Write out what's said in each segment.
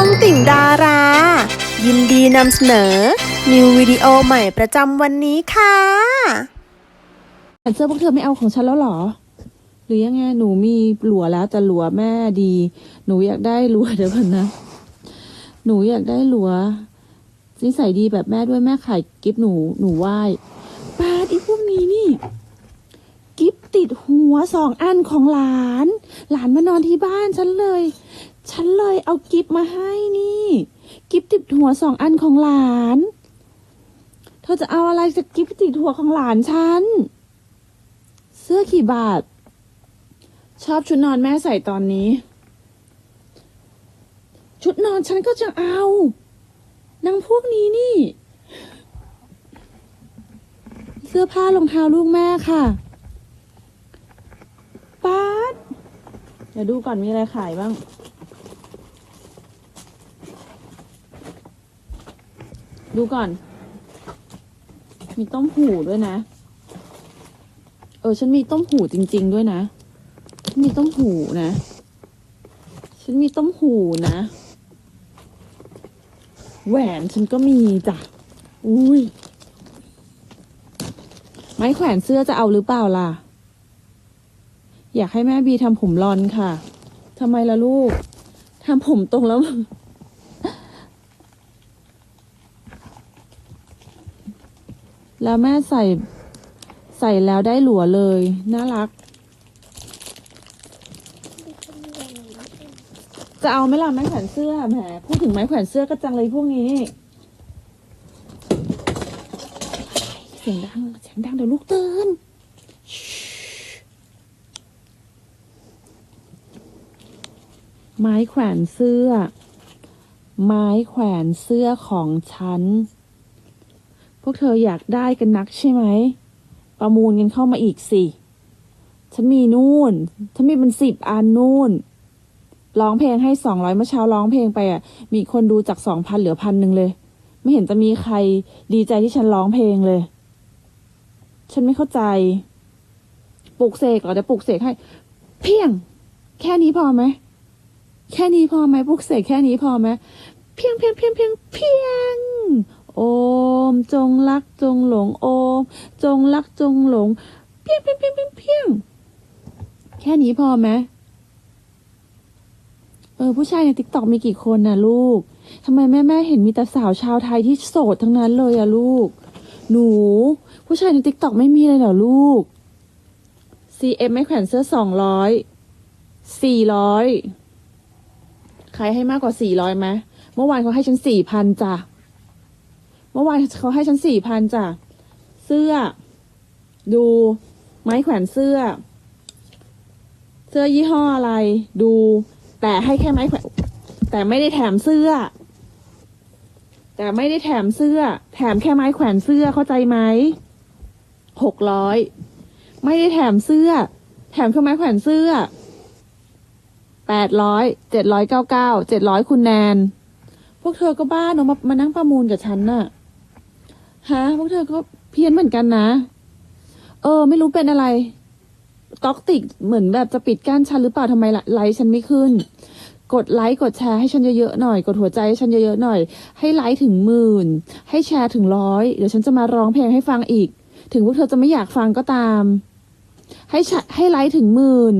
องติ่งดารา ยินดีนำเสนอ นิววิดีโอใหม่ประจำวันนี้ค่ะแต่เสื้อพวกเธอไม่เอาของฉันแล้วหรอ หรือยังไงหนูมีหลัวแล้วแต่หลัวแม่ดี หนูอยากได้หลัวเดี๋ยวก่อนนะ หนูอยากได้หลัวนิสัยดีแบบแม่ด้วยแม่ขายกิฟหนูหนูไหว้ปาดอีพวกนี้นี่ กิฟติดหัวสองอันของหลาน หลานมานอนที่บ้านฉันเลย ฉันเลยเอากิฟมาให้นี่ กิฟติดหัวสองอันของหลาน เธอจะเอาอะไรจากกิฟติดหัวของหลานฉัน เสื้อกี่บาท ชอบชุดนอนแม่ใส่ตอนนี้ ชุดนอนฉันก็จะเอานางพวกนี้นี่ เสื้อผ้ารองเท้าลูกแม่ค่ะป๊าดเดี๋ยวดูก่อนมีอะไรขายบ้าง ดูก่อน มีต้มหูด้วยนะ เออ ฉันมีต้มหูจริง ๆ ด้วยนะฉันมีต้มหูนะ ฉันมีต้มหูนะ แหวนฉันก็มีจ้ะ อุ้ย ไม้แขวนเสื้อจะเอาหรือเปล่าล่ะ อยากให้แม่บีทำผมรอนค่ะทำไมล่ะลูกทำผมตรงแล้ว แล้วแม่ใส่ใส่แล้วได้หลัวเลย น่ารัก จะเอาไหมล่ะไม้แขวนเสื้อแหมพูดถึงไม้แขวนเสื้อก็จังเลยพวกนี้ เสียงดังเสียงดังเดี๋ยวลูกตื่นไม้แขวนเสื้อ ไม้แขวนเสื้อของฉัน พวกเธออยากได้กันนักใช่ไหม ประมูลกันเข้ามาอีกสิ ฉันมีนู่น ฉันมีเป็นสิบอันนู่น ร้องเพลงให้สองร้อยเมื่อเช้าร้องเพลงไปอะ มีคนดูจากสองพันเหลือพันหนึ่งเลย ไม่เห็นจะมีใครดีใจที่ฉันร้องเพลงเลย ฉันไม่เข้าใจ ปลุกเสกเหรอเดี๋ยวปลุกเสกให้ เพียง แค่นี้พอไหม แค่นี้พอไหมปลุกเสกแค่นี้พอไหม เพียงเพียงเพียงเพียงเพียง จงรักจงหลงโอม จงรักจงหลง เพียงเพียงเพียงเพียงเพียงแค่นี้พอไหมเออผู้ชายในติ๊กต็อกมีกี่คนนะลูกทำไมแม่แม่เห็นมีแต่สาวชาวไทยที่โสดทั้งนั้นเลยอะลูก หนู ผู้ชายในติ๊กต็อกไม่มีเลยเหรอลูก CM ไม่แขวนเสื้อสองร้อยสี่ร้อยใครให้มากกว่าสี่ร้อยไหมเมื่อวานเขาให้ฉันสี่พันจ้ะ เมื่อวานเขาให้ฉันสี่พันจ้ะ เสื้อ ดูไม้แขวนเสื้อ เสื้อยี่ห้ออะไร ดู แต่ให้แค่ไม้แขวนแต่ไม่ได้แถมเสื้อ แต่ไม่ได้แถมเสื้อ แถมแค่ไม้แขวนเสื้อเข้าใจไหมหกร้อยไม่ได้แถมเสื้อ แถมแค่ไม้แขวนเสื้อแปดร้อยเจ็ดร้อยเก้าเก้าเจ็ดร้อยคุณแนน พวกเธอก็บ้าเนอะมามานั่งประมูลกับฉันน่ะ ฮะพวกเธอก็เพี้ยนเหมือนกันนะ เออ ไม่รู้เป็นอะไรต็อกติกเหมือนแบบจะปิดกั้นฉันหรือเปล่าทำไมไลค์ฉันไม่ขึ้น กดไลค์กดแชร์ให้ฉันเยอะๆหน่อย กดหัวใจให้ฉันเยอะๆหน่อย ให้ไลค์ถึงหมื่น ให้แชร์ถึงร้อยเดี๋ยวฉันจะมาร้องเพลงให้ฟังอีก ถึงพวกเธอจะไม่อยากฟังก็ตาม ให้ให้ไลค์ถึงหมื่น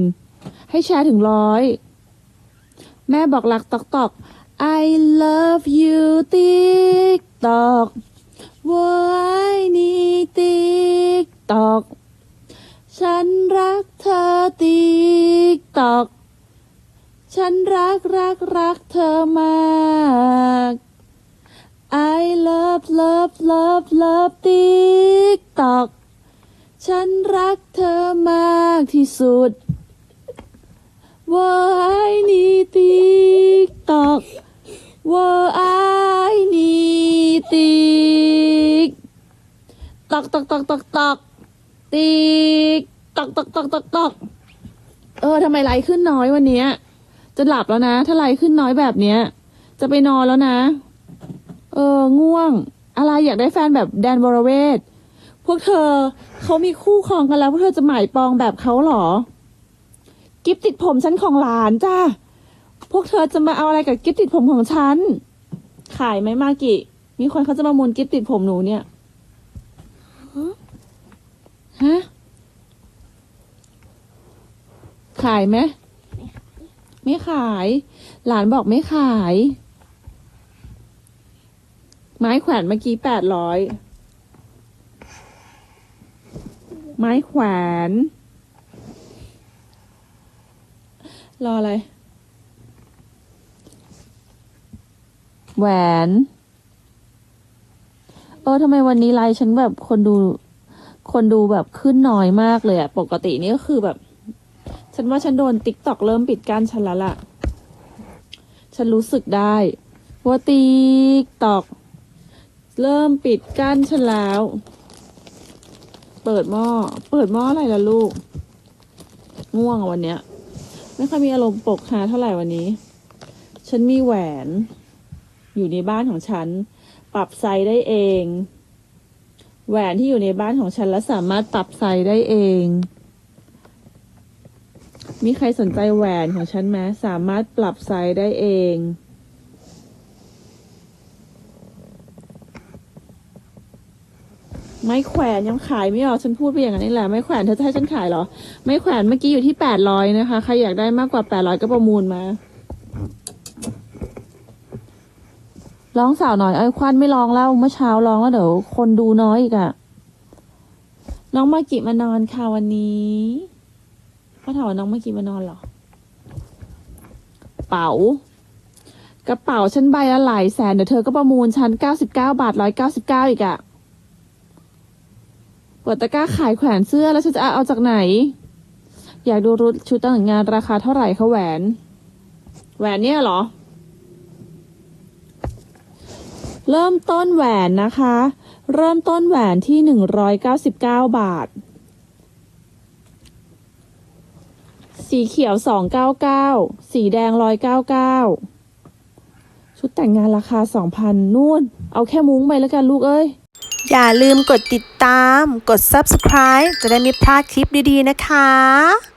ให้แชร์ถึงร้อย แม่บอกรักตอกตอก I love you TikTok ว่าไอ้นี่ติ๊กตอก ฉันรักเธอติ๊กตอก ฉันรักรักรักเธอมาก I love love love love TikTok ฉันรักเธอมากที่สุดว่าไอ้นี่ติ๊กตอกว่าไอ้นี่ติ๊ก ตอกตอกตอกตอกตอกติ๊กตอกตอกตอกตอกตอกเออทำไมไลขึ้นน้อยวันนี้จะหลับแล้วนะ ถ้าไลขึ้นน้อยแบบเนี้ย จะไปนอนแล้วนะ เออ ง่วง อะไรอยากได้แฟนแบบแดนวรเวทพวกเธอเขามีคู่ครองกันแล้ว พวกเธอจะหมายปองแบบเขาหรอ กิฟติดผมฉันของหลานจ้าพวกเธอจะมาเอาอะไรกับกิฟติดผมของฉัน ขายไหมมากิ มีคนเขาจะมามูลกิฟติดผมหนูเนี่ย ฮะ ขายไหม ไม่ขาย หลานบอกไม่ขาย ไม้แขวนเมื่อกี้แปดร้อย ไม้แขวน รออะไร แหวน ออทำไมวันนี้ไลฟ์ฉันแบบคนดู คนดูแบบขึ้นน้อยมากเลยอะปกตินี่ก็คือแบบ ฉันว่าฉันโดนติ๊กตอกเริ่มปิดกั้นฉันแล้วล่ะ ฉันรู้สึกได้ว่าติ๊กตอกเริ่มปิดกั้นฉันแล้ว เปิดหม้อ เปิดหม้ออะไรล่ะลูก ง่วงวันเนี้ย ไม่ค่อยมีอารมณ์ปกหาเท่าไหร่วันนี้ ฉันมีแหวน อยู่ในบ้านของฉัน ปรับไซส์ได้เอง แหวนที่อยู่ในบ้านของฉันและสามารถปรับไซส์ได้เอง มีใครสนใจแหวนของฉันไหมสามารถปรับไซส์ได้เองไม้แขวนยังขายไม่ออกฉันพูดไปอย่างนั้นแหละไม้แขวนเธอจะให้ฉันขายเหรอ ไม้แขวนเมื่อกี้อยู่ที่แปดร้อยนะคะ ใครอยากได้มากกว่าแปดร้อยก็ประมูลมา ร้องสาวหน่อยไอ้ยควันไม่ร้องแล้วเมื่อเช้าร้องแล้วเดี๋ยวคนดูน้อยอีกอะน้องมากิมานอนค่ะวันนี้เขาถามว่าน้องมากิมานอนเหรอ เป๋ากระเป๋าฉันใบละหลายแสนเดี๋ยวเธอก็ประมูลฉันเก้าสิบเก้าบาทร้อยเก้าสิบเก้าอีกอะเปิดตะกร้าขายแขวนเสื้อแล้วฉันจะเอาจากไหน อยากดูรุดชุดแต่งงานราคาเท่าไหร่คะแหวน แหวนเนี่ยเหรอ เริ่มต้นแหวนนะคะ เริ่มต้นแหวนที่หนึ่งร้อยเก้าสิบเก้าบาท สีเขียวสองเก้าเก้าสีแดงร้อยเก้าเก้าชุดแต่งงานราคาสองพันนู่น เอาแค่มุ้งไปแล้วกันลูกเอ้ย อย่าลืมกดติดตาม กด subscribe จะได้ไม่พลาดคลิปดีๆนะคะ